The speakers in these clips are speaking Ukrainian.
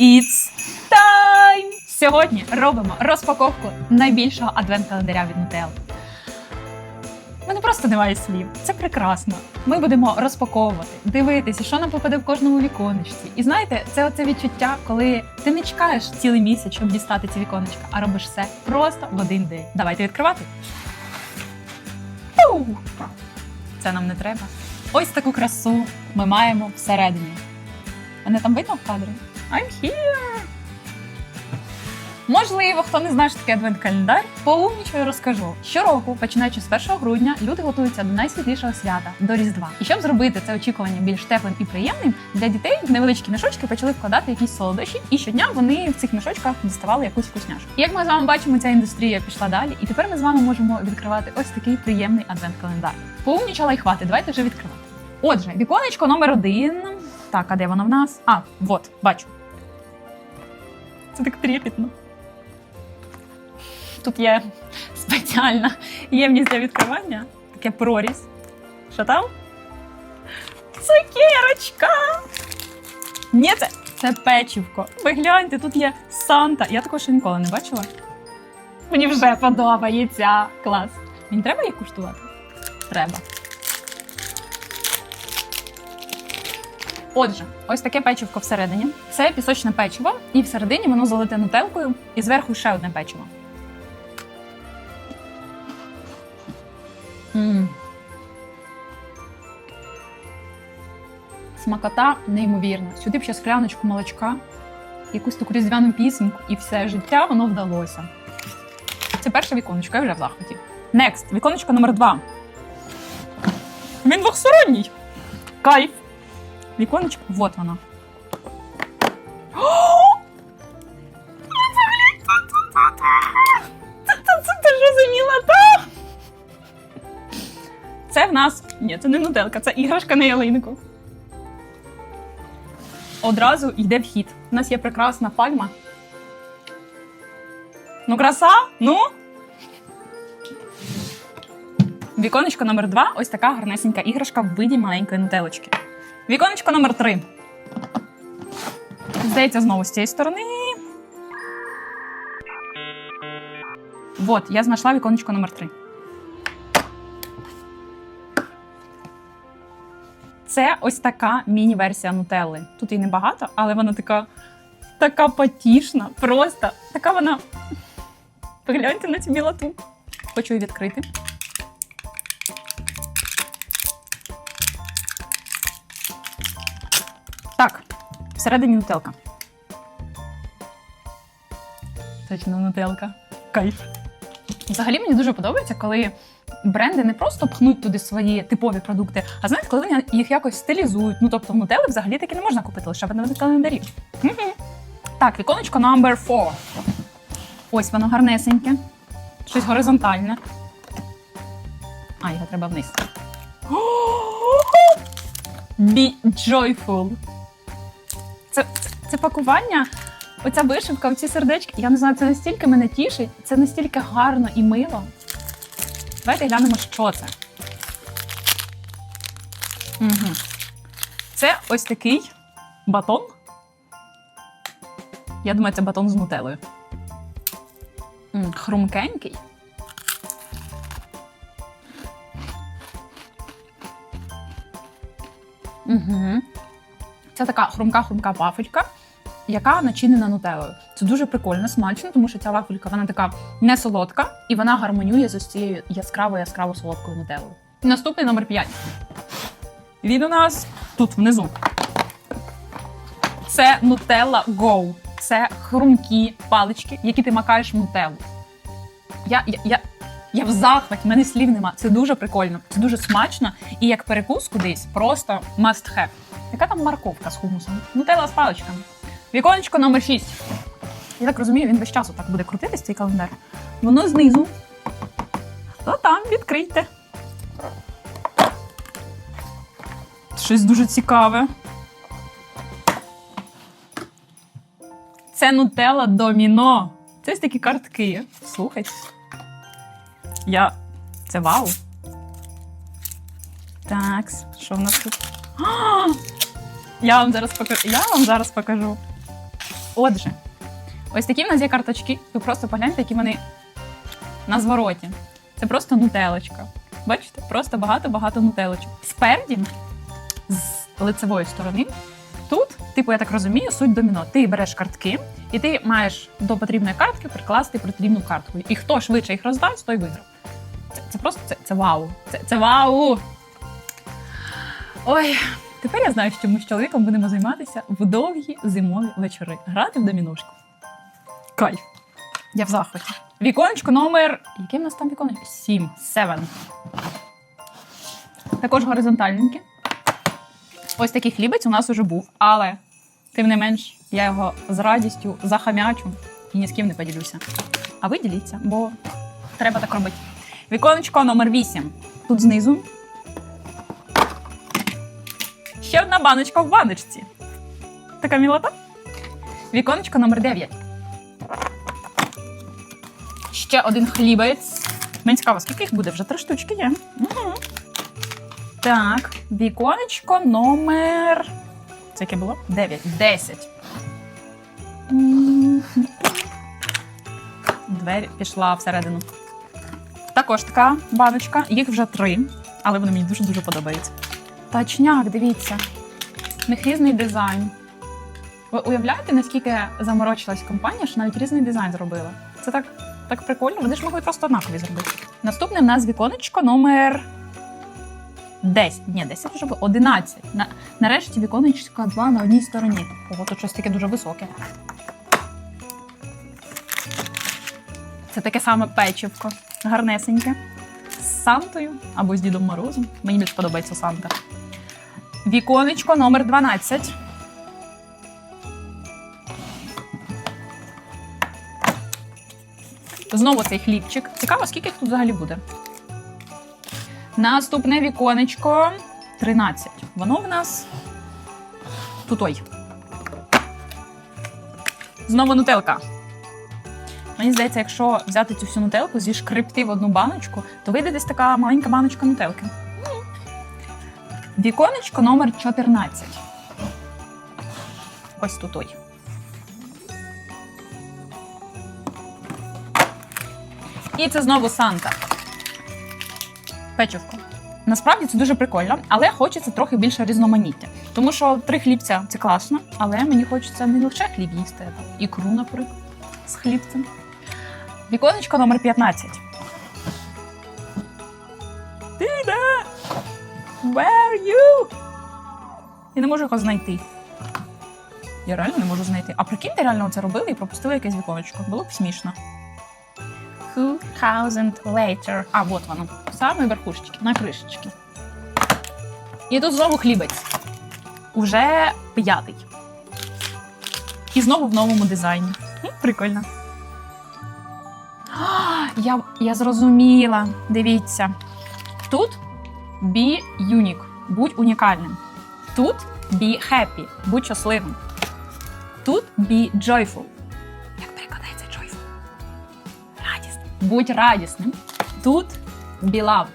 It's time! Сьогодні робимо розпаковку найбільшого адвент-календаря від Nutella. У мене просто немає слів. Це прекрасно. Ми будемо розпаковувати, дивитися, що нам попаде в кожному віконечці. І знаєте, це оце відчуття, коли ти не чекаєш цілий місяць, щоб дістати ці віконечка, а робиш все просто в один день. Давайте відкривати. Пу! Це нам не треба. Ось таку красу ми маємо всередині. Мене там видно в кадрі? I'm here! Можливо, хто не знає, що таке адвент-календар, поумнічою розкажу. Щороку, починаючи з 1 грудня, люди готуються до найсвітлішого свята до Різдва. І щоб зробити це очікування більш теплим і приємним, для дітей в невеличкі мішочки почали вкладати якісь солодощі, і щодня вони в цих мішочках діставали якусь вкусняшку. І як ми з вами бачимо, ця індустрія пішла далі, і тепер ми з вами можемо відкривати ось такий приємний адвент-календар. Поумнічала і хватить, давайте вже відкривати. Отже, віконечко номер один. Так, а де воно в нас? А, от, бачу. Це так трепетно. Тут є спеціальна ємність для відкривання. Таке прорізь. Що там? Цукерочка! Ні, це, це печівко. Ви гляньте, тут є Санта. Я такого ще ніколи не бачила. Мені вже подобається. Клас. Мені треба їх куштувати? Треба. Отже, ось таке печивко всередині. Це пісочне печиво, і всередині воно залите нутелкою, і зверху ще одне печиво. М. Смакота неймовірна. Сюди б ще скляночку молочка, якусь таку різдвяну пісеньку, і все життя воно вдалося. Це перше віконечко, я вже в захваті. Next, віконечко номер два. Він двохсторонній. Кайф. Віконечко, вот воно. Це, в нас. Ні, це не нуделка, це іграшка на ялинку. Одразу йде в хід. У нас є прекрасна пальма. Ну, краса? Ну. Віконечко номер два ось така гарнесенька іграшка в виді маленької нутелочки. Віконечко номер три. Здається, знову з цієї сторони. Вот, я знайшла віконечко номер 3. Це ось така міні-версія нутелли. Тут її небагато, але вона така, така потішна, просто така вона. Погляньте на цю мілоту. Хочу її відкрити. Так, всередині нутелка. Точно нутелка. Кайф. Взагалі мені дуже подобається, коли бренди не просто пхнуть туди свої типові продукти, а знаєте, коли вони їх якось стилізують. Ну тобто в нутели взагалі таки не можна купити лише в адвент-календарі. Мгм. Так, віконечко number 4. Ось воно гарнесеньке. Щось горизонтальне. А, його треба вниз. Be joyful. Це, це, пакування, оця вишивка, оці сердечки. Я не знаю, це настільки мене тішить, це настільки гарно і мило. Давайте глянемо, що це. Угу. Це ось такий батон. Я думаю, це батон з нутелою. М, Хрумкенький. Угу. Це така хрумка-хрумка вафелька, яка начинена нутелою. Це дуже прикольно, смачно, тому що ця вафелька вона така не солодка і вона гармонює з цією яскравою яскраво солодкою нутелою. Наступний номер 5. Він у нас тут внизу. Це Nutella Go. Це хрумкі палички, які ти макаєш в нутеллу. Я, я, я, я в захваті, в мене слів нема. Це дуже прикольно, це дуже смачно. І як перекус кудись, просто must have. Яка там морковка з хумусом? Нутелла з паличками. Віконечко номер 6. Я так розумію, він весь час так буде крутитись, цей календар. Воно знизу. Хто там? Відкрийте. Щось дуже цікаве. Це Нутелла Доміно. Це ось такі картки. Слухайте. Я. Це вау. Так, що в нас тут? Я вам зараз покажу. Я вам зараз покажу. Отже, ось такі в нас є карточки. Ви просто погляньте, які вони на звороті. Це просто нутелочка. Бачите? Просто багато-багато нутелочок. Спереді, з лицевої сторони, тут, типу, я так розумію, суть доміно. Ти береш картки, і ти маєш до потрібної картки прикласти потрібну картку. І хто швидше їх роздасть, той виграв. Це, це просто це, це вау. Це, це вау. Ой, тепер я знаю, що ми з чоловіком будемо займатися в довгі зимові вечори. Грати в доміношку. Кайф. Я в захваті. Віконечко номер. Яке в нас там віконечко? Сім. Севен. Також горизонтальненькі. Ось такий хлібець у нас уже був, але тим не менш я його з радістю захамячу і ні з ким не поділюся. А ви діліться, бо треба так робити. Віконечко номер 8. Тут знизу. Одна баночка в баночці. Така мілота. Віконечко номер 9. Ще один хлібець. Мені цікаво, скільки їх буде? Вже три штучки є. Угу. Так, віконечко номер. Це яке було? 9. 10. М. Двері пішла всередину. Також така баночка. Їх вже три, але вони мені дуже-дуже подобаються. Точняк, дивіться. У них різний дизайн. Ви уявляєте, наскільки заморочилась компанія, що навіть різний дизайн зробила? Це так, так прикольно. Вони ж могли просто однакові зробити. Наступне в нас віконечко номер 10. Ні, 10 вже було. 11. На, нарешті віконечко 2 на одній стороні. Ого, тут щось таке дуже високе. Це таке саме печивко. Гарнесеньке. З Сантою або з Дідом Морозом. Мені більше подобається Санта. Віконечко номер 12. Знову цей хлібчик. Цікаво, скільки їх тут взагалі буде. Наступне віконечко 13. Воно в нас тут ой. Знову нутелка. Мені здається, якщо взяти цю всю нутелку, зішкрипти в одну баночку, то вийде десь така маленька баночка нутелки. Віконечко номер 14. Ось тут ой. І це знову Санта. Печивко. Насправді це дуже прикольно, але хочеться трохи більше різноманіття. Тому що три хлібця це класно, але мені хочеться не лише хліб їсти, а ікру, наприклад, з хлібцем. Віконечко номер 15. Where are you? Я не можу його знайти. Я реально не можу знайти. А прикиньте, реально це робили і пропустили якесь віконечко. Було б смішно. Two thousand later. А, от воно. Саме верхушечки, на кришечки. І тут знову хлібець. Уже п'ятий. І знову в новому дизайні. М, Прикольно. А, Я, я зрозуміла. Дивіться. Тут be unique. Будь унікальним. Тут be happy. Будь щасливим. Тут be joyful. Як перекладається joyful? Радісним. Будь радісним. Тут be loved.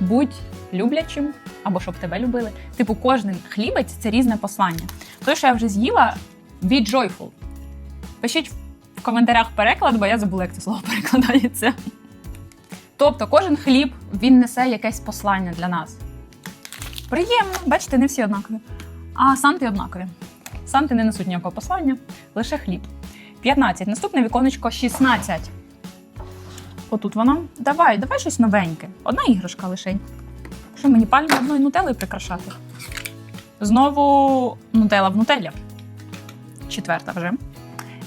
Будь люблячим або щоб тебе любили. Типу, кожен хлібець це різне послання. Те, що я вже з'їла, be joyful. Пишіть в коментарях переклад, бо я забула, як це слово перекладається. Тобто, кожен хліб він несе якесь послання для нас. Приємно, бачите, не всі однакові. А санти однакові. Санти не несуть ніякого послання, лише хліб. 15. Наступне віконечко 16. Отут воно. Давай, давай щось новеньке. Одна іграшка лишень. Що мені пальму одною нутелою прикрашати? Знову нутела в нутелі. Четверта вже.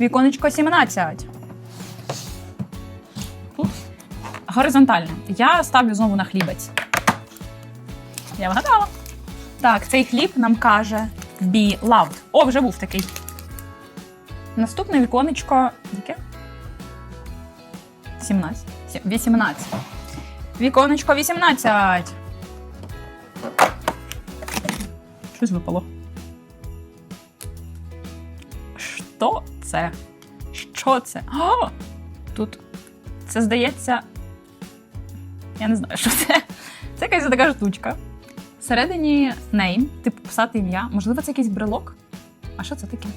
Віконечко 17. Горизонтально. Я ставлю знову на хлібець. Я вгадала. Так, цей хліб нам каже be loved. О, вже був такий. Наступне віконечко. Яке? 17. 18. Віконечко 18. Щось випало. Що це? Що це? О! Тут це здається. Я не знаю, що це. Це якась така штучка. Всередині name, типу писати ім'я. Можливо, це якийсь брелок? А що це таке?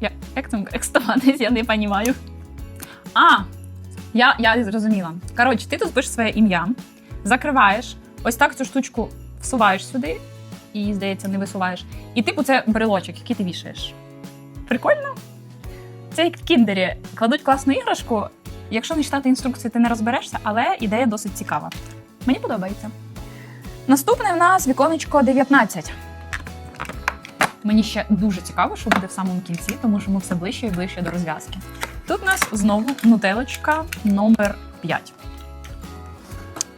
Я, як там екстоматись, я не розумію. А, я, я зрозуміла. Коротше, ти тут пишеш своє ім'я, закриваєш, ось так цю штучку всуваєш сюди, і, здається, не висуваєш. І типу це брелочок, який ти вішаєш. Прикольно? Це як в кіндері. Кладуть класну іграшку. Якщо не читати інструкції, ти не розберешся, але ідея досить цікава. Мені подобається. Наступне в нас віконечко 19. Мені ще дуже цікаво, що буде в самому кінці, тому що ми все ближче і ближче до розв'язки. Тут у нас знову нутелочка номер 5.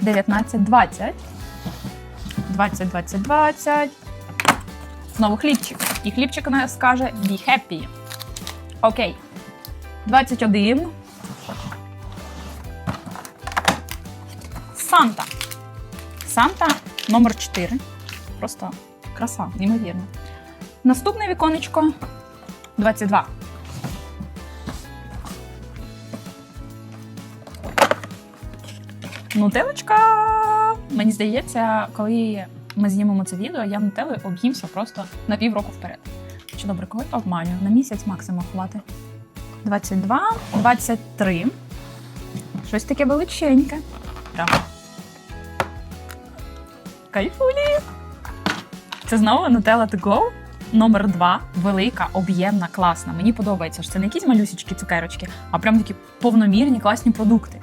19, 20. 20, 20, 20. Знову хлібчик. І хлібчик у нас скаже Be happy. Окей. 21. Санта. Санта номер 4. Просто краса, неймовірно. Наступне віконечко 22. Нутелочка. Мені здається, коли ми знімемо це відео, я нутели об'їмся просто на півроку вперед. Чи добре, коли обманю? На місяць максимум хватить. 22, 23. Щось таке величеньке. Прямо. Кайфулі. Це знову Nutella to go. Номер 2. Велика, об'ємна, класна. Мені подобається, що це не якісь малюсічки цукерочки, а прям такі повномірні класні продукти.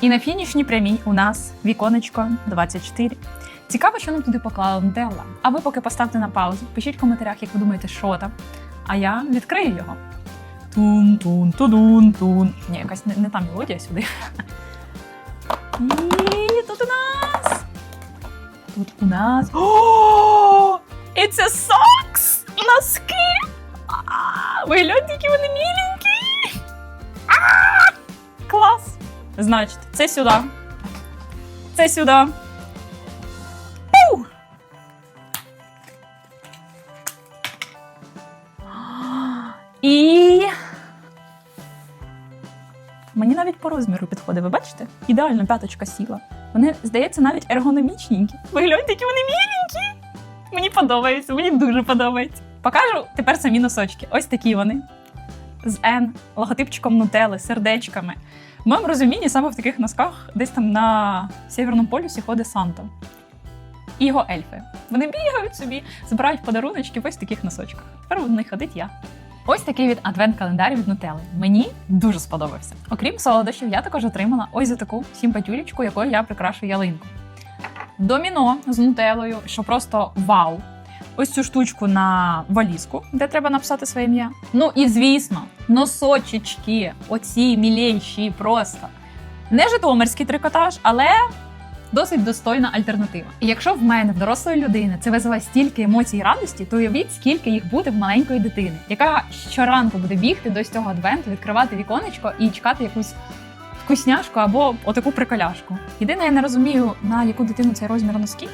І на фінішній прямій у нас віконечко 24. Цікаво, що нам туди поклала Нутелла. А ви поки поставте на паузу, пишіть в коментарях, як ви думаєте, що там. А я відкрию його. Тун, тун, тудун, тун. Ні, якась не, не та мелодія сюди. І тут у нас. О! It's a socks! Носки! Ви гляньте, вони міленькі! Клас! Значить, це сюди. Це сюди. І. Мені навіть по розміру підходить, ви бачите? Ідеально п'яточка сіла. Вони, здається, навіть ергономічненькі. Ви гляньте, які вони міленькі. Мені подобається, мені дуже подобається. Покажу тепер самі носочки. Ось такі вони. З N, логотипчиком нутели, сердечками. В моєму розумінні саме в таких носках десь там на Сєвєрному полюсі ходить Санта. І його ельфи. Вони бігають собі, збирають подаруночки в ось таких носочках. Тепер в них ходить я. Ось такий від адвент-календар від Нутели. Мені дуже сподобався. Окрім солодощів, я також отримала ось за таку симпатюлечку, якою я прикрашую ялинку. Доміно з нутелою, що просто вау. Ось цю штучку на валізку, де треба написати своє ім'я. Ну і звісно, носочечки, оці міленші просто. Не житомирський трикотаж, але досить достойна альтернатива. І якщо в мене в дорослої людини це визиває стільки емоцій і радості, то уявіть, скільки їх буде в маленької дитини, яка щоранку буде бігти до цього адвенту, відкривати віконечко і чекати якусь вкусняшку або отаку приколяшку. Єдине, я не розумію, на яку дитину цей розмір носків,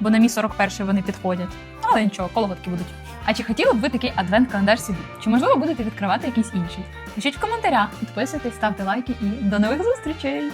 бо на мій 41 вони підходять. Але нічого, колготки будуть. А чи хотіли б ви такий адвент-календар собі? Чи можливо будете відкривати якийсь інший? Пишіть в коментарях, підписуйтесь, ставте лайки і до нових зустрічей!